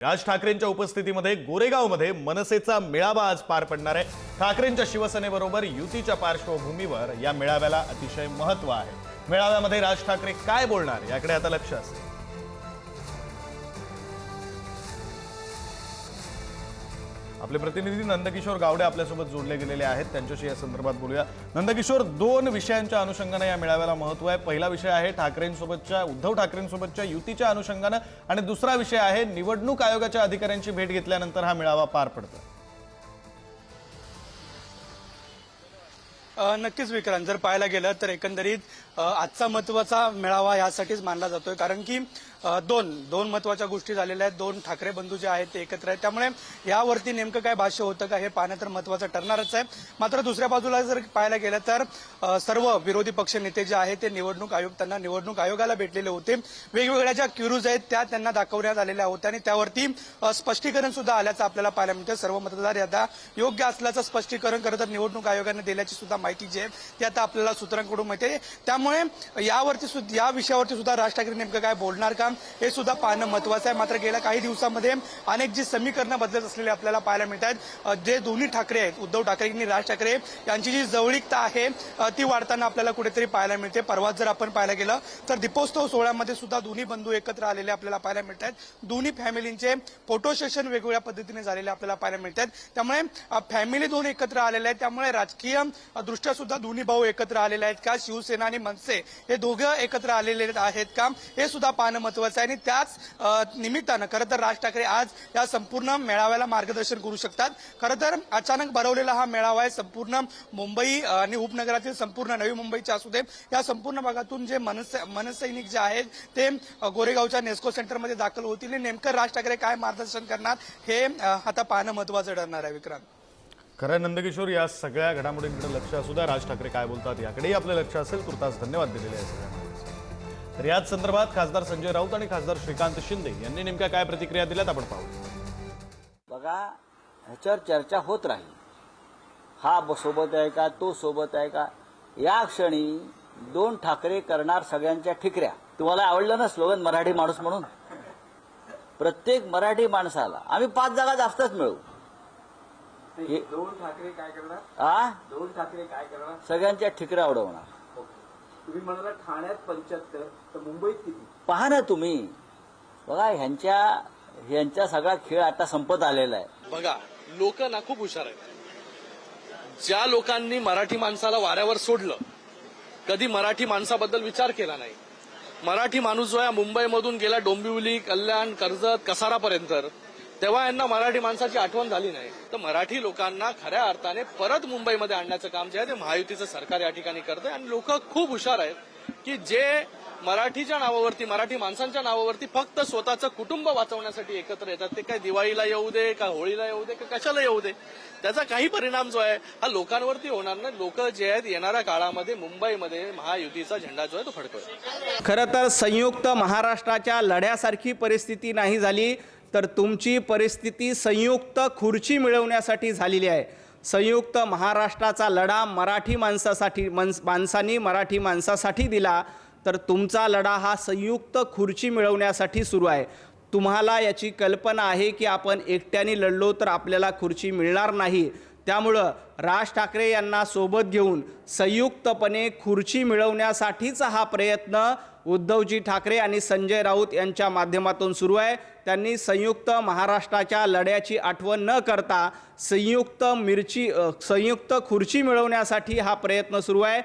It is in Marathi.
राज ठाकरेंच्या उपस्थितीमध्ये गोरेगावमध्ये मनसेचा मेळावा आज पार पडणार आहे. ठाकरेंच्या शिवसेनेबरोबर युतीच्या पार्श्वभूमीवर या मेळाव्याला अतिशय महत्त्व आहे. मेळाव्यामध्ये राज ठाकरे काय बोलणार? याकडे आता लक्ष असेल आपले प्रतिनिधी नंदकिशोर गावडे आपल्यासोबत जोडले गेलेले आहेत. त्यांच्याशी या संदर्भात बोलूया. नंदकिशोर दोन विषयांच्या अनुषंगाने या मेळाव्याला महत्त्व आहे. पहिला विषय आहे ठाकरेंसोबतच्या उद्धव ठाकरेंसोबतच्या युतीच्या अनुषंगानं. आणि दुसरा विषय आहे निवडणूक आयोगाच्या अधिकाऱ्यांची भेट घेतल्यानंतर हा मेळावा पार पडतो नक्कीच विक्रांत जर पाहायला गेलं तर एकंदरीत आजचा महत्त्वाचा मेळावा यासाठीच मानला जातोय. कारण की दोन दोन महत्त्वाच्या गोष्टी झालेल्या आहेत. दोन ठाकरे बंधू जे आहेत ते एकत्र आहेत. त्यामुळे यावरती नेमकं काय भाष्य होतं का हे पाहणं तर महत्वाचं ठरणारच आहे. मात्र दुसऱ्या बाजूला जर पाहायला गेलं तर सर्व विरोधी पक्ष नेते जे आहेत ते निवडणूक आयोग त्यांना निवडणूक आयोगाला भेटलेले होते. वेगवेगळ्या ज्या क्युरूज आहेत त्या त्यांना दाखवण्यात आलेल्या होत्या आणि त्यावरती स्पष्टीकरण सुद्धा आल्याचं आपल्याला पाहायला मिळतं. सर्व मतदार यादा योग्य असल्याचं स्पष्टीकरण खरं तर निवडणूक आयोगाने दिल्याची सुद्धा माहिती जी आहे ती आता आपल्याला सूत्रांकडून मिळते त्यामुळे यावरती सुद्धा या विषयावरती सुद्धा राज ठाकरे नेमकं काय बोलणार का हे सुद्धा पाहणं महत्वाचं आहे. मात्र गेल्या काही दिवसामध्ये अनेक जी समीकरणं बदलत असलेली आपल्याला पाहायला मिळत आहेत जे दोन्ही ठाकरे आहेत उद्धव ठाकरे आणि राज ठाकरे यांची जी जवळीकता आहे ती वाढताना आपल्याला कुठेतरी पाहायला मिळते. परवाच जर आपण पाहायला गेलं तर दीपोत्सव सोहळ्यामध्ये सुद्धा दोन्ही बंधू एकत्र आलेले आपल्याला पाहायला मिळत आहेत दोन्ही फॅमिलींचे फोटो सेशन वेगवेगळ्या पद्धतीने झालेले आपल्याला पाहायला मिळत आहेत त्यामुळे फॅमिली दोन एकत्र आलेले आहेत. त्यामुळे राजकीय दृष्ट्या सुद्धा दोन्ही भाऊ एकत्र आलेले आहेत का? शिवसेना आणि मनसे हे दोघं एकत्र आलेले आहेत का? हे सुद्धा पाहणं महत्वाचं आहे. आणि त्याच निमित्तानं खरं तर राज ठाकरे आज या संपूर्ण मेळाव्याला मार्गदर्शन करू शकतात. खरं तर अचानक भरवलेला हा मेळावा आहे संपूर्ण मुंबई आणि उपनगरातील संपूर्ण नवी मुंबईच्या असू दे. या संपूर्ण भागातून जे मनसैनिक जे आहेत ते गोरेगावच्या नेस्को सेंटरमध्ये दाखल होतील. आणि नेमकं राज ठाकरे काय मार्गदर्शन करणार हे आता पाहणं महत्वाचं ठरणार आहे विक्रांत. खरं नंदकिशोर या सगळ्या घडामोडींकडे लक्ष असू द्या. राज ठाकरे काय बोलतात याकडेही आपलं लक्ष असेल. तुर्तास धन्यवाद दिलेले आहे सगळ्यांना. तर याच संदर्भात खासदार संजय राऊत आणि खासदार श्रीकांत शिंदे यांनी नेमक्या काय प्रतिक्रिया दिल्यात आपण पाहू. बघा ह्याच्यावर चर्चा होत राहील. हा सोबत आहे का तो सोबत आहे का? या क्षणी दोन ठाकरे करणार सगळ्यांच्या ठिकऱ्या. तुम्हाला आवडलं ना स्लोगन मराठी माणूस म्हणून? प्रत्येक मराठी माणसाला आम्ही पाच जागा जास्तच मिळू हे- दोन ठाकरे काय करणार? आ? दोन ठाकरे काय करणार? सगळ्यांच्या ठिकऱ्या उडवणार तुम्ही म्हणाला ठाण्यात पंच्याहत्तर तर मुंबईत किती? पहा ना तुम्ही. बघा ह्यांच्या ह्यांचा सगळा खेळ आता संपत आलेला आहे. बघा लोक ना खूप हुशार आहेत. ज्या लोकांनी मराठी माणसाला वाऱ्यावर सोडलं कधी मराठी माणसाबद्दल विचार केला नाही. मराठी माणूस जो आहे मुंबईमधून गेला डोंबिवली कल्याण कर्जत कसारापर्यंत. तेव्हा यांना मराठी माणसाची आठवण झाली नाही. तर मराठी लोकांना खऱ्या अर्थाने परत मुंबईमध्ये आणण्याचं काम जे आहे ते महायुतीचं सरकार या ठिकाणी करतंय. आणि लोक खूप हुशार आहेत की जे मराठीच्या नावावरती मराठी माणसांच्या नावावरती फक्त स्वतःचं कुटुंब वाचवण्यासाठी एकत्र येतात. ते काय दिवाळीला येऊ दे का होळीला येऊ दे का कशाला येऊ दे त्याचा काही परिणाम जो आहे हा लोकांवरती होणार नाही. लोक जे आहेत येणाऱ्या काळामध्ये मुंबईमध्ये महायुतीचा झेंडा जो आहे तो फडकवेल खरं तर संयुक्त महाराष्ट्राच्या लढ्यासारखी परिस्थिती नाही झाली. तर तुमची परिस्थिती संयुक्त खुर्ची मिळवण्यासाठी झालेली आहे. संयुक्त महाराष्ट्राचा लढा मराठी माणसासाठी माणस माणसांनी मराठी माणसासाठी दिला. तर तुमचा लढा हा संयुक्त खुर्ची मिळवण्यासाठी सुरू आहे. तुम्हाला याची कल्पना आहे की आपण एकट्याने लढलो तर आपल्याला खुर्ची मिळणार नाही. त्यामुळं राज ठाकरे यांना सोबत घेऊन संयुक्तपणे खुर्ची मिळवण्यासाठीचा हा प्रयत्न उद्धवजी ठाकरे आणि संजय राऊत यांच्या माध्यमातून सुरू आहे. त्यांनी संयुक्त महाराष्ट्राच्या लढ्याची आठवण न करता संयुक्त मिरची संयुक्त खुर्ची मिळवण्यासाठी हा प्रयत्न सुरू आहे.